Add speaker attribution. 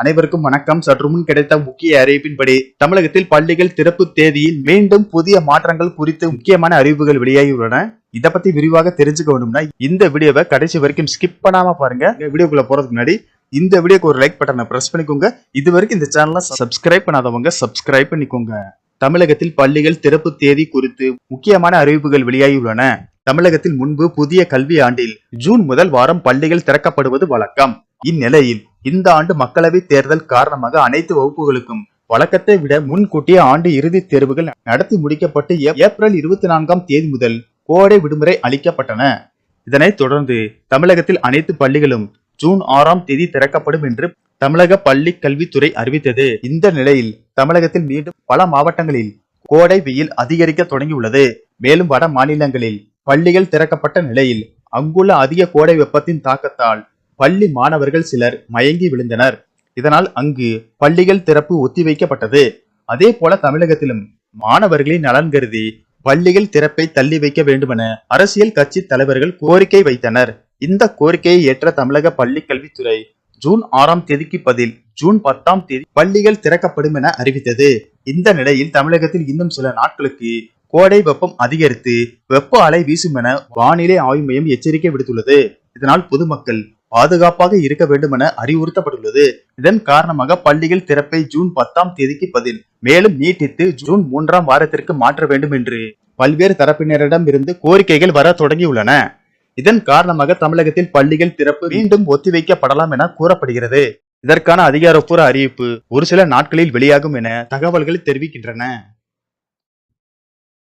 Speaker 1: அனைவருக்கும் வணக்கம். சற்று முன் கிடைத்த முக்கிய அறிவிப்பின்படி தமிழகத்தில் பள்ளிகள் திறப்பு தேதியில் மீண்டும் புதிய மாற்றங்கள் குறித்து முக்கியமான அறிவிப்புகள் வெளியாகியுள்ளன. இத பத்தி விரிவாக தெரிஞ்சுக்க வேண்டும்னா இந்த வீடியோவை கடைசி வரைக்கும் ஸ்கிப் பண்ணாம பாருங்க. வீடியோக்குள்ள போறதுக்கு முன்னாடி இந்த வீடியோக்கு ஒரு லைக் பட்டனை பிரஸ் பண்ணிக்கோங்க. இது வரைக்கும் இந்த சேனலை சப்ஸ்கிரைப் பண்ணாதவங்க சப்ஸ்கிரைப் பண்ணிக்கோங்க. தமிழகத்தில் பள்ளிகள் திறப்பு தேதி குறித்து முக்கியமான அறிவிப்புகள் வெளியாகியுள்ளன. தமிழகத்தில் முன்பு புதிய கல்வி ஆண்டில் ஜூன் முதல் வாரம் பள்ளிகள் திறக்கப்படுவது வழக்கம். இந்நிலையில் இந்த ஆண்டு மக்களவை தேர்தல் காரணமாக அனைத்து வகுப்புகளுக்கும் வழக்கத்தை விட முன்கூட்டிய ஆண்டு இறுதித் தேர்வுகள் நடத்தி முடிக்கப்பட்டு ஏ- ஏப்ரல் இருபத்தி நான்காம் தேதி முதல் கோடை விடுமுறை அளிக்கப்பட்டன. இதனைத் தொடர்ந்து தமிழகத்தில் அனைத்து பள்ளிகளும் ஜூன் ஆறாம் தேதி திறக்கப்படும் என்று தமிழக பள்ளி கல்வித்துறை அறிவித்தது. இந்த நிலையில் தமிழகத்தில் மீண்டும் பல மாவட்டங்களில் கோடை வெயில் அதிகரிக்க தொடங்கியுள்ளது. மேலும் வட மாநிலங்களில் பள்ளிகள் திறக்கப்பட்ட நிலையில் அங்குள்ள அதிக கோடை வெப்பத்தின் தாக்கத்தால் பள்ளி மாணவர்கள் சிலர் மயங்கி விழுந்தனர். இதனால் அங்கு பள்ளிகள் திறப்பு ஒத்திவைக்கப்பட்டது. அதே போல தமிழகத்திலும் மாணவர்களின் நலன் கருதி பள்ளிகள் திறப்பை தள்ளி வைக்க வேண்டுமென அரசியல் கட்சி தலைவர்கள் கோரிக்கை வைத்தனர். இந்த கோரிக்கையை ஏற்ற தமிழக பள்ளி கல்வித்துறை ஜூன் ஆறாம் தேதிக்கு பதில் ஜூன் பத்தாம் தேதி பள்ளிகள் திறக்கப்படும் என அறிவித்தது. இந்த நிலையில் தமிழகத்தில் இன்னும் சில நாட்களுக்கு கோடை வெப்பம் அதிகரித்து வெப்ப அலை வீசும் என வானிலை ஆய்வு மையம் எச்சரிக்கை விடுத்துள்ளது. இதனால் பொதுமக்கள் பாதுகாப்பாக இருக்க வேண்டும் என அறிவுறுத்தப்பட்டுள்ளது. இதன் காரணமாக பள்ளிகள் திறப்பை ஜூன் பத்தாம் தேதிக்கு பதில் மேலும் நீட்டித்து ஜூன் மூன்றாம் வாரத்திற்கு மாற்ற வேண்டும் என்று பல்வேறு தரப்பினரிடம் இருந்து கோரிக்கைகள் வர தொடங்கியுள்ளன. இதன் காரணமாக தமிழகத்தில் பள்ளிகள் திறப்பு மீண்டும் ஒத்திவைக்கப்படலாம் என கூறப்படுகிறது. இதற்கான அதிகாரப்பூர்வ அறிவிப்பு ஒரு சில நாட்களில் வெளியாகும் என தகவல்கள் தெரிவிக்கின்றன.